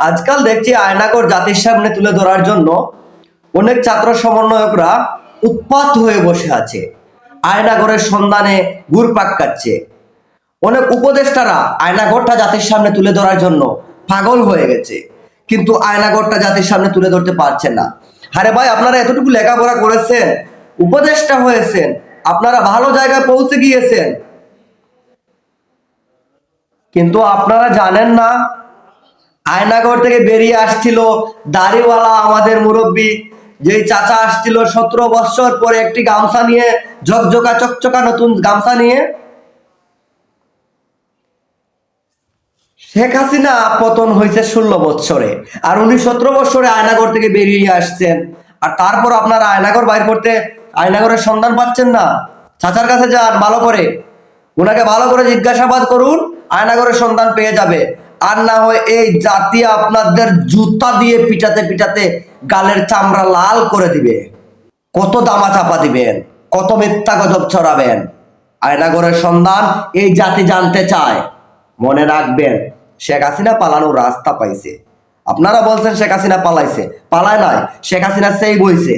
আজকাল দেখছি আয়নাগর জাতির সামনে তুলে ধরার জন্য অনেক ছাত্র সমন্বয়করা উৎপাত হয়ে বসে আছে। আয়নাগরের সন্ধানে ঘুরপাক কাটছে অনেক উপদেষ্টারা আয়নাগরটা জাতির সামনে তুলে ধরার জন্য পাগল হয়ে গেছে। কিন্তু আয়নাগরটা জাতির সামনে তুলে ধরতে পারছেন না। আরে ভাই, আপনারা এতটুকু লেখাপড়া করেছেন, উপদেষ্টা হয়েছেন, আপনারা ভালো জায়গায় পৌঁছে গিয়েছেন। কিন্তু আপনারা জানেন না আয়নাগর থেকে বেরিয়ে আসছিল দাড়িওয়ালা আমাদের মুরব্বী। যেই চাচা আসছিল সতেরো বছর পরে একটি গামছা নিয়ে, ঝকঝকা, চকচকা নতুন গামছা নিয়ে। শেখ হাসিনা পতন হয়েছে ষোলো বছরে, আর উনি সতেরো বছরে আয়নাগর থেকে বেরিয়ে আসছেন। আর তারপর আপনারা আয়নাগর বাইর করতে আয়নাগরের সন্ধান পাচ্ছেন না। চাচার কাছে যান, ভালো করে। ওনাকে ভালো করে জিজ্ঞাসাবাদ করুন, আয়নাগরের সন্ধান পেয়ে যাবে। আর না হয় এই জাতি আপনাদের জুতা দিয়ে পিটাতে পিটাতে গালের চামড়া লাল করে দিবে। কত দামা চাপা দিবেন, কত মিথ্যা গজব ছড়াবেন। আয়নাগরের সন্ধান এই জাতি জানতে চায়। মনে রাখবেন, শেখ হাসিনা পালানোর রাস্তা পাইছে। আপনারা বলছেন শেখ হাসিনা পালাইছে, পালায় নয় শেখ হাসিনা সেই বইছে।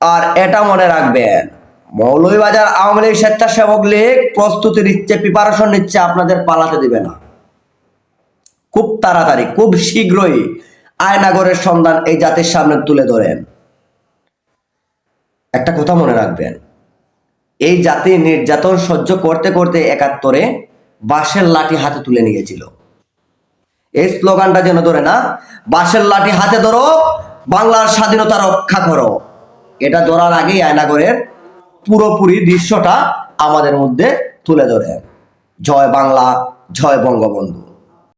আর এটা মনে রাখবেন মৌলভীবাজার আওয়ামী লীগ স্বেচ্ছাসেবক লীগ প্রস্তুতি নিচ্ছে প্রিপারেশন নিচ্ছে, আপনাদের পালাতে দিবে না। খুব তাড়াতাড়ি, খুব শীঘ্রই আয়নাগরের সন্ধান এই জাতির সামনে তুলে ধরেন। একটা কথা মনে রাখবেন, এই জাতি নির্যাতন সহ্য করতে করতে একাত্তরে বাঁশের লাঠি হাতে তুলে নিয়েছিল এই স্লোগানটা যেন ধরে না, বাঁশের লাঠি হাতে ধরো, বাংলার স্বাধীনতা রক্ষা করো। এটা ধরার আগেই আয়নাগরের পুরোপুরি দৃশ্যটা আমাদের মধ্যে তুলে ধরে। জয় বাংলা জয় বঙ্গবন্ধু।